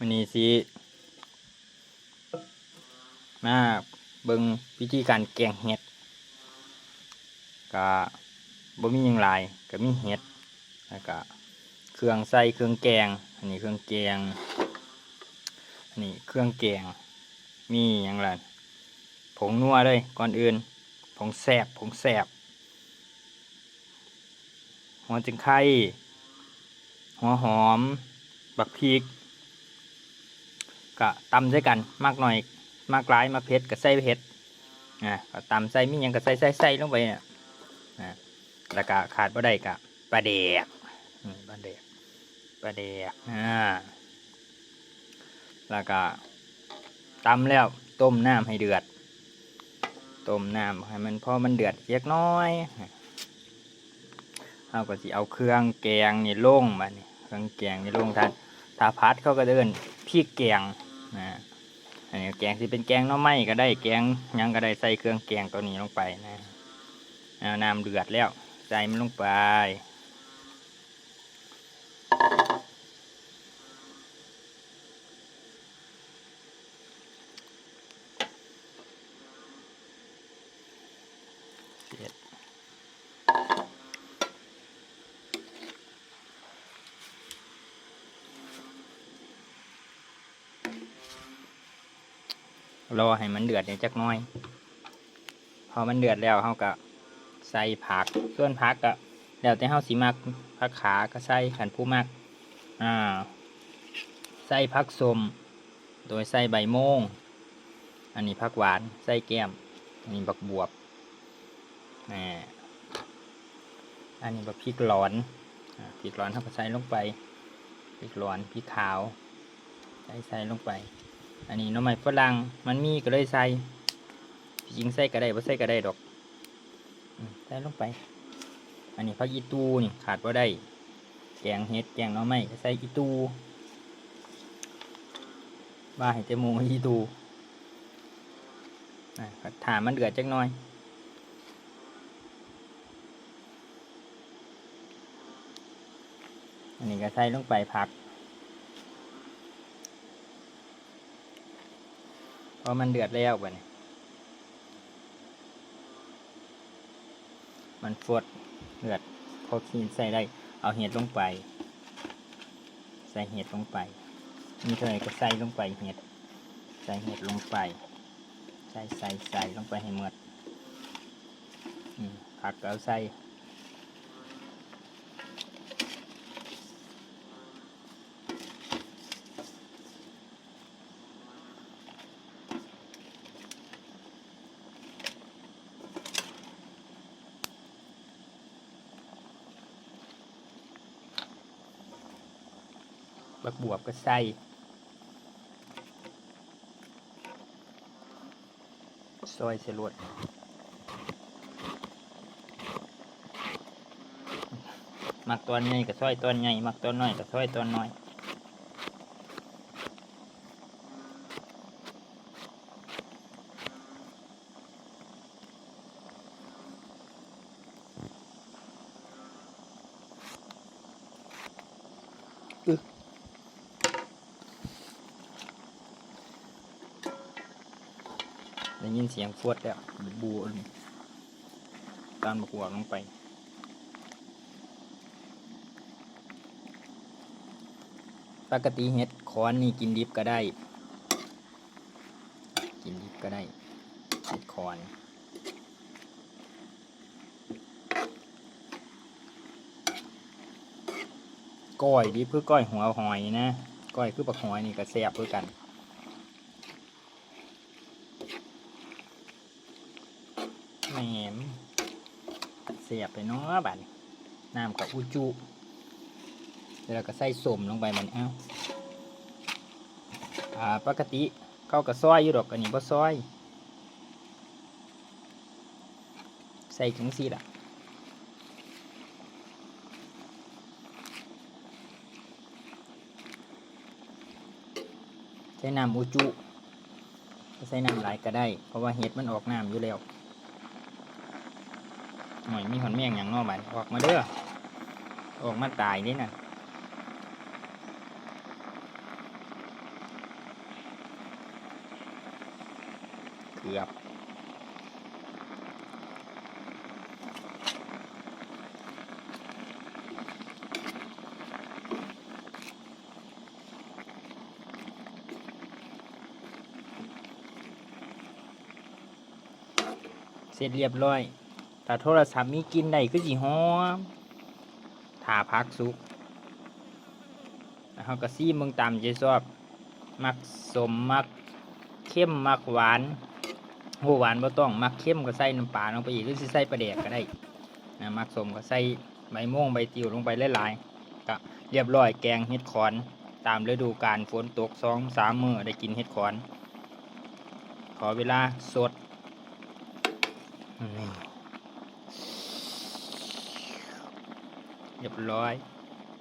มันนี้สิมาเบิ่งวิธีการแกงเห็ดก็บ่มีหยังหลายก็มีเห็ดแล้วก็เครื่องใส่เครื่องแกง อันนี้เครื่องแกงอันนี้เครื่องแกง มีหยังล่ะผงนัวเลยก่อนอื่น ผงแสบผงแสบหัวจิงไข่หัวหอม บักพริก ก็ตำใส่กันมากหน่อยมากหลายมาเผ็ดก็ใส่เผ็ดอะก็ตำใส่มียังก็ใส่ใส่ใส่ลงไปเนี่ยอะแล้วก็ขาดบ่ได้ก็ปลาแดกอืมปลาแดกปลาแดกอ่าแล้วก็ตำแล้วต้มน้ำให้เดือดต้มน้ำให้มันพอมันเดือดเล็กน้อยเอาก็สิเอาเครื่องแกงนี่ลงมานี่เครื่องแกงนี่ลงท่านถ้าพัดเขาก็เดินพริกแกง นะอันนี้แกงที่เป็นแกงน้อไม้ก็ได้แกงยังก็ได้ใส่เครื่องแกงตัวนี้ลงไปนะน้ำเดือดแล้วใส่มันลงไป รอให้มันเดือดเนี่ยจักน้อย พอมันเดือดแล้วเขาก็ใส่ผักส่วนผักก็แล้วแต่เขาสิมักผักขาก็ใส่ขันผู้มักอ่าใส่ผักสมโดยใส่ใบโมง อันนี้ผักหวานใส่แก้ม อันนี้บักบวบอ่าอันนี้บักพริกหลอนพริกหลอนเขาก็ใส่ลงไปพริกหลอนพริกขาว ใส่ใส่ลงไป อันนี้น้ำไม้ฝรั่งมันมีก็เลยใส่จริงใส่ก็ได้บ่ใส่ก็ได้ดอกใส่ลงไป อันนี้ผักอีตูนี่ขาดบ่ได้ แกงเห็ดแกงน้ำไม้ก็ใส่อีตูว่าให้เจมูกอีตูอะก็ถามมันเดือดจักหน่อยอันนี้ก็ใส่ลงไปผัก พอมันเดือดแล้วบ่เนี่ยมันฟดเดือดพอขีนใส่ได้ เอาเห็ดลงไป ใส่เห็ดลงไปมีเท่าไหร่ก็ใส่ลงไปเห็ด ใส่เห็ดลงไป ใส่ใส่ใส่ลงไปให้หมดอืมผักก็เอาใส่ บักบวบก็ใส่ซอยเสลวดมักตอนใหญ่ก็ซอยตอนใหญ่มักตอนน้อยก็ซอยตอนน้อย ได้ยินเสียงฟวดแล้วบูนตอนบักบวบลงไปปกติเห็ดคอนนี่กินดิบก็ได้ กินดิบก็ได้เห็ดคอนก้อยดิบคือก้อยหัวหอยนะ ก้อยคือปักหอยนี่ก็แซ่บเพื่อกัน แหมม เสียบไปเนาะบัดน้ำกับอุจุแล้วก็ใส่สมลงไปมันเอ้าอ่าปกติเข้าก็ซอยอยู่ดอกอันนี้บ่ซอย ใส่จังซี่ละใส่น้ำอุจุใส่น้ำหลายก็ได้ เพราะว่าเห็ดมันออกน้ำอยู่แล้ว หน่อยมีหอนแมงอย่างนอกบ้าออกมาเด้อออกมาตายนี่นะเกือบเสร็จเรียบร้อย ถ้าโทรศัพท์มีกินได้คือสิหอมถ้าพักสุกเขาก็ซีมึงตามใจชอบ มักสมมักเข้มมักหวานโหหวานบ่ต้อง มักเข้มก็ใส่น้ำปลาลงไปอีกหรือสิใส่ปลาแดกก็ได้นะมักสมก็ใส่ใบม่วงใบติวลงไปหลายๆก็เรียบร้อยแกงเห็ดขอน ตามฤดูกาลฝนตกสองสามมือได้กินเห็ดขอน ขอเวลาสดนี่ เรียบร้อย